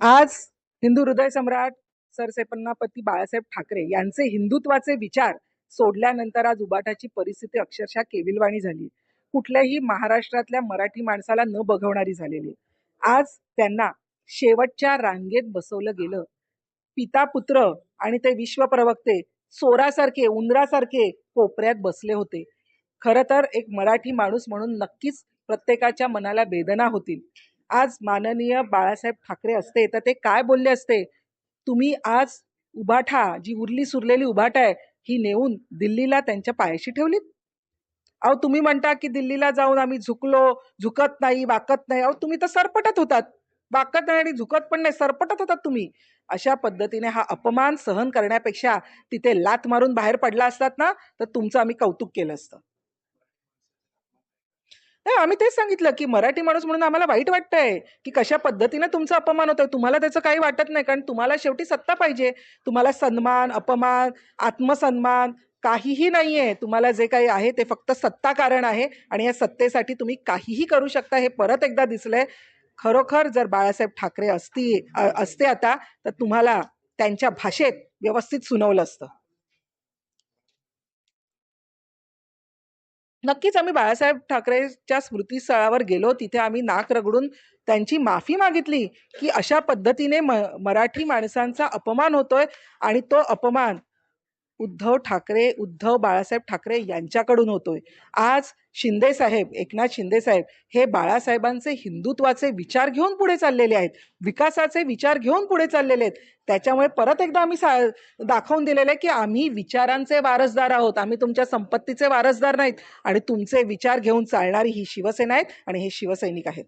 आज हिंदू हृदय सम्राट सरसेपन्नापती बाळासाहेब ठाकरे यांचे हिंदुत्वाचे विचार सोडल्यानंतर आज उबाटाची परिस्थिती अक्षरशः केविलवाणी झाली. कुठल्याही महाराष्ट्रातल्या मराठी माणसाला न बघवणारी झालेली. आज त्यांना शेवटच्या रांगेत बसवलं गेलं. पिता पुत्र आणि ते विश्वप्रवक्ते सोरासारखे उंदरासारखे कोपऱ्यात बसले होते. खर तर एक मराठी माणूस म्हणून नक्कीच प्रत्येकाच्या मनाला वेदना होतील. आज माननीय बाळासाहेब ठाकरे असते तर ते काय बोलले असते? तुम्ही आज उभाठा जी उरली सुरलेली उभाट आहे ही नेऊन दिल्लीला त्यांच्या पायाशी ठेवलीत? अहो तुम्ही म्हणता की दिल्लीला जाऊन आम्ही झुकलो झुकत नाही वाकत नाही. अहो तुम्ही तर सरपटत होतात. वाकत नाही आणि झुकत पण नाही सरपटत होतात तुम्ही. अशा पद्धतीने हा अपमान सहन करण्यापेक्षा तिथे लात मारून बाहेर पडला असतात ना तर तुमचं आम्ही कौतुक केलं असतं. नाही आम्ही तेच सांगितलं की मराठी माणूस म्हणून आम्हाला वाईट वाटतंय की कशा पद्धतीनं तुमचा अपमान होतोय. तुम्हाला त्याचं काही वाटत नाही कारण तुम्हाला शेवटी सत्ता पाहिजे. तुम्हाला सन्मान अपमान आत्मसन्मान काहीही नाहीये. तुम्हाला जे काही आहे ते फक्त सत्ता कारण आहे आणि या सत्तेसाठी तुम्ही काहीही करू शकता हे परत एकदा दिसलंय. खरोखर जर बाळासाहेब ठाकरे असती असते आता तर तुम्हाला त्यांच्या भाषेत व्यवस्थित सुनावलं असतं. नक्कीच आम्ही बाळासाहेब ठाकरेच्या स्मृतीस्थळावर गेलो. तिथे आम्ही नाक रगडून त्यांची माफी मागितली की अशा पद्धतीने म मराठी माणसांचा अपमान होतोय आणि तो अपमान उद्धव ठाकरे उद्धव बाळासाहेब ठाकरे यांच्याकडून होतोय. आज शिंदे साहेब एकनाथ शिंदे साहेब हे बाळासाहेबांचे हिंदुत्वाचे विचार घेऊन पुढे चाललेले आहेत. विकासाचे विचार घेऊन पुढे चाललेले आहेत. त्याच्यामुळे परत एकदा आम्ही सा दाखवून दिलेलं आहे की आम्ही विचारांचे वारसदार आहोत. आम्ही तुमच्या संपत्तीचे वारसदार नाहीत आणि तुमचे विचार घेऊन चालणारी ही शिवसेना आहेत आणि हे शिवसैनिक आहेत.